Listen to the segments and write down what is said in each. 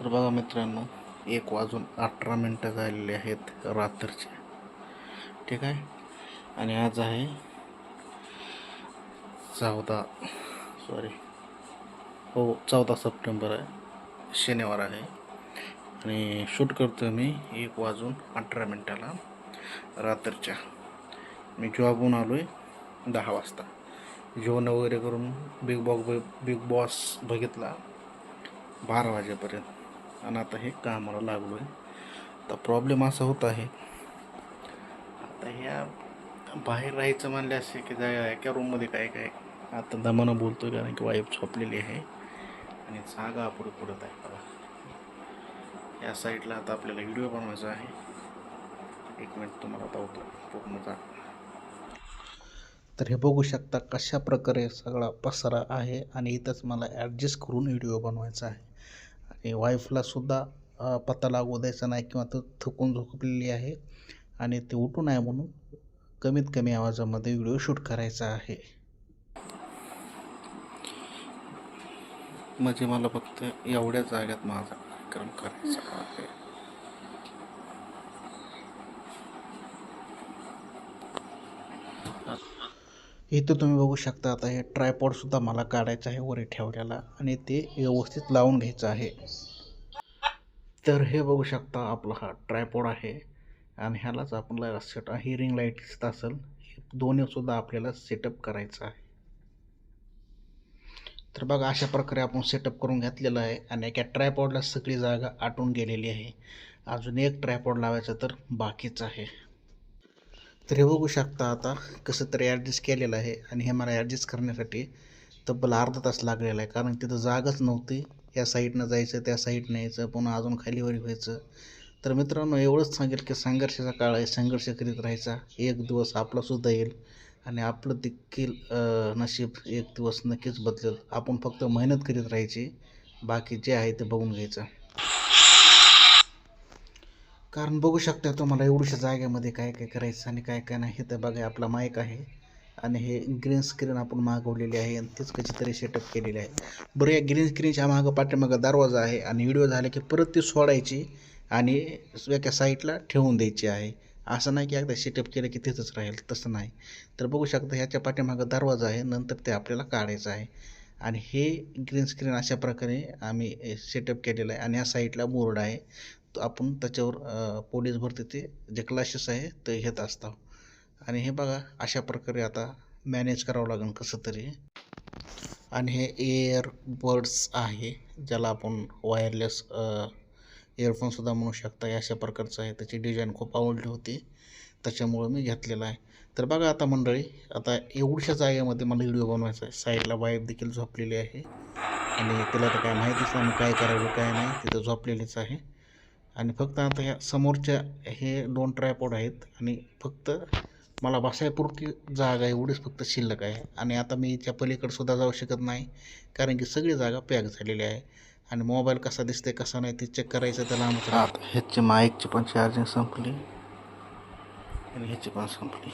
तर बघा मित्रांनो एक वाजून अठरा मिनटं झालेले आहेत रात्रीचे. ठीक आहे? आणि आज आहे चौदा सॉरी हो चौदा सप्टेंबर आहे. शनिवार आहे. आणि शूट करतो मी एक वाजून अठरा मिनटाला रात्रीच्या. मी जॉबहून आलो आहे दहा वाजता. जेवण वगैरे करून बिग बॉस बिग बॉस बघितला. बारा वाजेपर्यंत. आणि आता हे कामाला लागलो आहे तर प्रॉब्लेम असा होत आहे. आता ह्या बाहेर राहायचं म्हणले असे की जाय एका रूममध्ये काय काय? आता दमानं बोलतो कारण की वाईफ झोपलेली आहे. आणि जागा पुढे पडत आहे बघा. या साईडला आता आपल्याला व्हिडिओ बनवायचा आहे. एक मिनिट तुम्हाला दावतो पूर्ण जागा तर हे बघू शकता कशा प्रकारे सगळा पसारा आहे आणि इथंच मला ॲडजस्ट करून व्हिडिओ बनवायचा आहे. आणि वाईफला सुद्धा पत्ता लागू द्यायचा नाही किंवा तो थकून झोपलेली आहे आणि ते उठू नये म्हणून कमीत कमी आवाजामध्ये व्हिडिओ शूट करायचा आहे. म्हणजे मला फक्त एवढ्या जाग्यात माझा कार्यक्रम करायचा आहे. इथं तुम्ही बघू शकता आता हे ट्रायपॉड सुद्धा मला काढायचं आहे वर ठेवलेला आणि ते व्यवस्थित लावून घ्यायचं आहे. तर हे बघू शकता आपला हा ट्रायपॉड आहे आणि ह्यालाच आपल्याला सेट हिअरिंग लाइट दिसत असेल. हे दोन्ही सुद्धा आपल्याला सेटअप करायचं आहे. तर बघा अशा प्रकारे आपण सेटअप करून घेतलेलं आहे आणि एका ट्रायपॉडला सगळी जागा आटून गेलेली आहे. अजून एक ट्रायपॉड लावायचं तर बाकीच आहे. तर हे बघू शकता आता कसं तरी ॲडजस्ट केलेलं आहे आणि हे मला ॲडजस्ट करण्यासाठी तब्बल अर्धा तास लागलेला आहे. कारण तिथं जागाच नव्हती. या साईडनं जायचं त्या साईडनं यायचं पुन्हा अजून खालीवरी व्हायचं. तर मित्रांनो एवढंच सांगेल की संघर्षाचा काळ आहे. संघर्ष करीत राहायचा. एक दिवस आपलासुद्धा येईल आणि आपलं देखील नशीब एक दिवस नक्कीच बदलेल. आपण फक्त मेहनत करीत राहायची. बाकी जे आहे ते बघून घ्यायचं. कारण बघू शकता तुम्हाला एवढ्याशा जागेमध्ये काय काय करायचं आणि काय काय नाही हे तर बघा आपला माईक आहे. आणि हे ग्रीन स्क्रीन आपण मागवलेली आहे आणि तीच कशीतरी सेटअप केलेली आहे. बरं या ग्रीन स्क्रीनच्या मागं पाठीमागं दरवाजा आहे आणि व्हिडिओ झाले की परत ती सोडायची आणि एका साईडला ठेवून द्यायची आहे. असं नाही की एकदा सेटअप केलं की तिथंच राहील तसं नाही. तर बघू शकता ह्याच्या पाठीमागं दरवाजा आहे नंतर ते आपल्याला काढायचं आहे. आणि हे ग्रीन स्क्रीन अशा प्रकारे आम्ही सेटअप केलेलं आहे आणि या साईडला बोर्ड आहे. आपण त्याच्यावर पोलीस भरती ते जे क्लासेस आहे ते घेत असतो. आणि हे बघा अशा प्रकारे आता मॅनेज करावं लागेल कसं तरी. आणि हे एअरबड्स आहे ज्याला आपण वायरलेस इयरफोनसुद्धा म्हणू शकता. अशा प्रकारचं आहे. त्याची डिझाईन खूप आवडली होती. त्याच्यामुळं मी घेतलेलं आहे. तर बघा आता मंडळी आता एवढ्याशा जागेमध्ये मला व्हिडिओ बनवायचा आहे. साईडला वाईफ देखील झोपलेली आहे. आणि तिला तर काय माहितीच नाही काय करावं काय नाही. तिथं झोपलेलीच आहे. आणि फक्त आता ह्या समोरच्या हे दोन ट्रायपॉड आहेत आणि फक्त मला बसायपुरती जागा एवढीच फक्त शिल्लक आहे. आणि आता मी याच्या पलीकडेसुद्धा जाऊ शकत नाही कारण की सगळी जागा पॅक झालेली आहे. आणि मोबाईल कसा दिसते कसा नाही ते चेक करायचं त्याला आता ह्याची माईकची पण चार्जिंग संपली. आणि ह्याची पण संपली.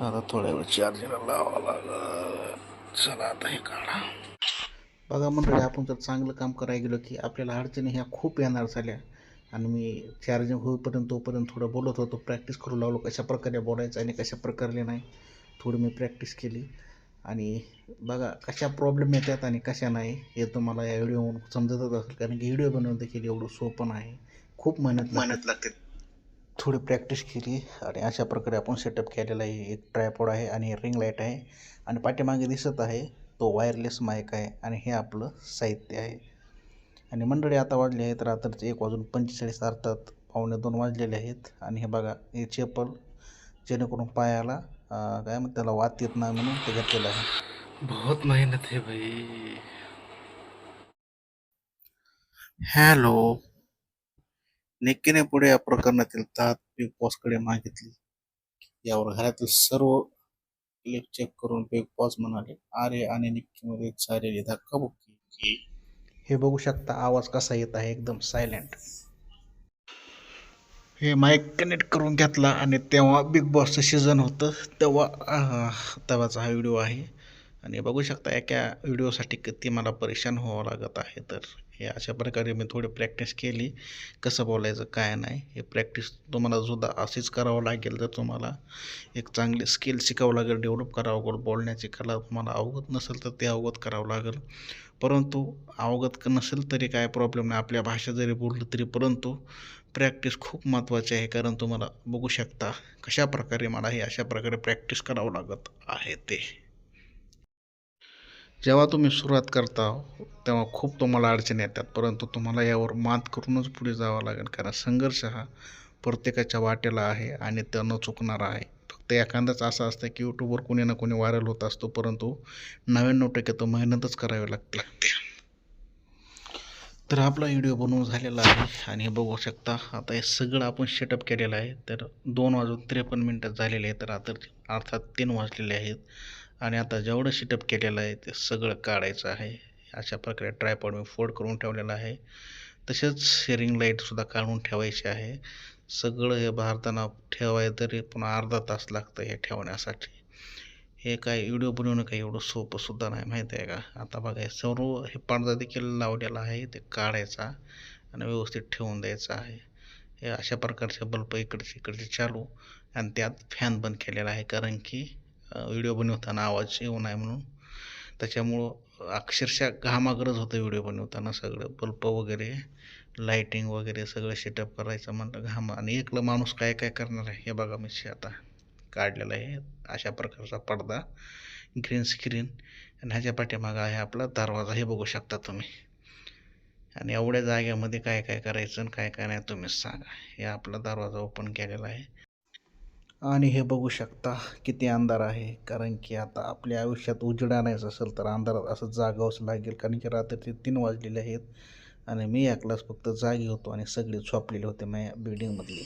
आता थोड्या वेळ चार्जिंगला लावा लागला. चला आता हे काढा. बघा मंडळी आपण जर चांगलं काम करायला गेलो की आपल्याला अडचणी ह्या खूप येणार झाल्या. आणि मी चार्जिंग होईपर्यंत तोपर्यंत थोडं बोलत होतो प्रॅक्टिस करू लागलो कशा प्रकारे बोलायचं आणि कशा प्रकारे नाही. थोडी मी प्रॅक्टिस केली. आणि बघा कशा प्रॉब्लेम येतात आणि कशा नाही हे तुम्हाला या व्हिडिओवरून समजतच असेल. कारण की व्हिडिओ बनवणं देखील एवढं सोपं नाही. खूप मेहनत मेहनत लागते. थोडी प्रॅक्टिस केली आणि अशा प्रकारे आपण सेटअप केलेला आहे. एक ट्रायपॉड आहे आणि रिंग लाइट आहे. आणि पाठीमागे दिसत आहे. तो वायरलेस माईक आहे आणि हे आपलं साहित्य आहे. आणि मंडळी आता वाजले आहेत रात्रीचे एक वाजून पंचेचाळीस अर्थात. पावणे दोन वाजलेले आहेत आणि हे बघा हे चेपल जेणेकरून पायाला काय म्हणतात त्याला वात येत नाही म्हणून ते घेतलेलं आहे. बहुत मेहनत है भाई। हॅलो निक्कीने पुढे या प्रकरणातील तात बिग बॉसकडे मागितली. यावर घरातील सर्व क्लिप चेक करून बिग बॉस म्हणाले आर्य आणि निक्कीमध्ये झालेली धक्काबुक्की हे बघू शकता आवाज कसा येत आहे एकदम सायलेंट हे माईक कनेक्ट करून घेतला आणि तेव्हा बिग बॉसचं सीझन होतं. तेव्हा तेव्हाचा हा व्हिडिओ आहे. आणि बघू शकता एका व्हिडिओसाठी किती मला परेशान व्हावं लागत आहे तर. हे अशा प्रकारे मी थोडी प्रॅक्टिस केली. कसं बोलायचं काय नाही हे प्रॅक्टिस तुम्हाला सुद्धा अशीच करावं लागेल तर तुम्हाला एक चांगली स्किल शिकावं लागेल डेव्हलप करावं लागेल बोलण्याची कला तुम्हाला अवगत नसेल तर ते अवगत करावं लागेल. परंतु अवगत नसेल तरी काय प्रॉब्लेम नाही आपल्या भाषा जरी बोलली तरी. परंतु प्रॅक्टिस खूप महत्त्वाची आहे कारण तुम्हाला बघू शकता कशा प्रकारे मला हे अशा प्रकारे प्रॅक्टिस करावं लागत आहे ते. जेव्हा तुम्ही सुरुवात करता तेव्हा खूप तुम्हाला अडचणी येतात. परंतु तुम्हाला यावर मात करूनच पुढे जावं लागेल. कारण संघर्ष हा प्रत्येकाच्या वाटेला आहे आणि त्या न चुकणारा आहे. फक्त एखादाच असं असतं की यूट्यूबवर कोणी ना कोणी व्हायरल होत असतो. परंतु नव्याण्णव टक्के तर मेहनतच करावी लागते. तर आपला व्हिडिओ बनवून झालेला आहे. आणि हे बघू शकता आता हे सगळं आपण सेटअप केलेलं आहे. तर दोन वाजून त्रेपन्न मिनटं झालेले आहे तर आता अर्थात तीन वाजलेले आहेत. आणि आता जेवढं शिटअप केलेलं आहे ते सगळं काढायचं आहे. अशा प्रकारे ट्रायपॉड मी फोल्ड करून ठेवलेलं आहे. तसेच शेअरिंग लाईटसुद्धा काढून ठेवायची आहे. सगळं हे भारताना ठेवाय तरी पुन्हा अर्धा तास लागतं हे ठेवण्यासाठी. हे काय व्हिडिओ बनवणं काही एवढं सोपंसुद्धा नाही माहीत आहे का? आता बघा हे सर्व हे पडदा देखील लावलेला आहे ते काढायचा आणि व्यवस्थित ठेवून द्यायचा आहे. हे अशा प्रकारचे बल्ब इकडचे इकडचे चालू आणि त्यात फॅन बंद केलेला आहे कारण की व्हिडिओ बनवताना आवाज येऊ नये म्हणून. त्याच्यामुळं अक्षरशः घामागरज होतं व्हिडिओ बनवताना सगळं. बल्ब वगैरे लाईटिंग वगैरे सगळं सेटअप करायचं म्हणलं घाम. आणि एकलं माणूस काय काय करणार आहे हे बघा मी आता. काढलेला आहे अशा प्रकारचा पडदा. ग्रीन स्क्रीन आणि ह्याच्या पाठीमागं आहे आपला दरवाजा. हे बघू शकता तुम्ही. आणि एवढ्या जाग्यामध्ये काय काय करायचं आणि काय काय नाही तुम्हीच सांगा. हे आपला दरवाजा ओपन केलेला आहे. आणि हे बघू शकता किती अंधार आहे. कारण की आता आपल्या आयुष्यात उजेड आणायचं असेल तर अंधारात असं जागावंच लागेल. कारण की रात्रीचे तीन वाजलेले आहेत. आणि मी एकलाच फक्त जागी होतो आणि सगळे झोपलेले होते माझ्या बिल्डिंगमधली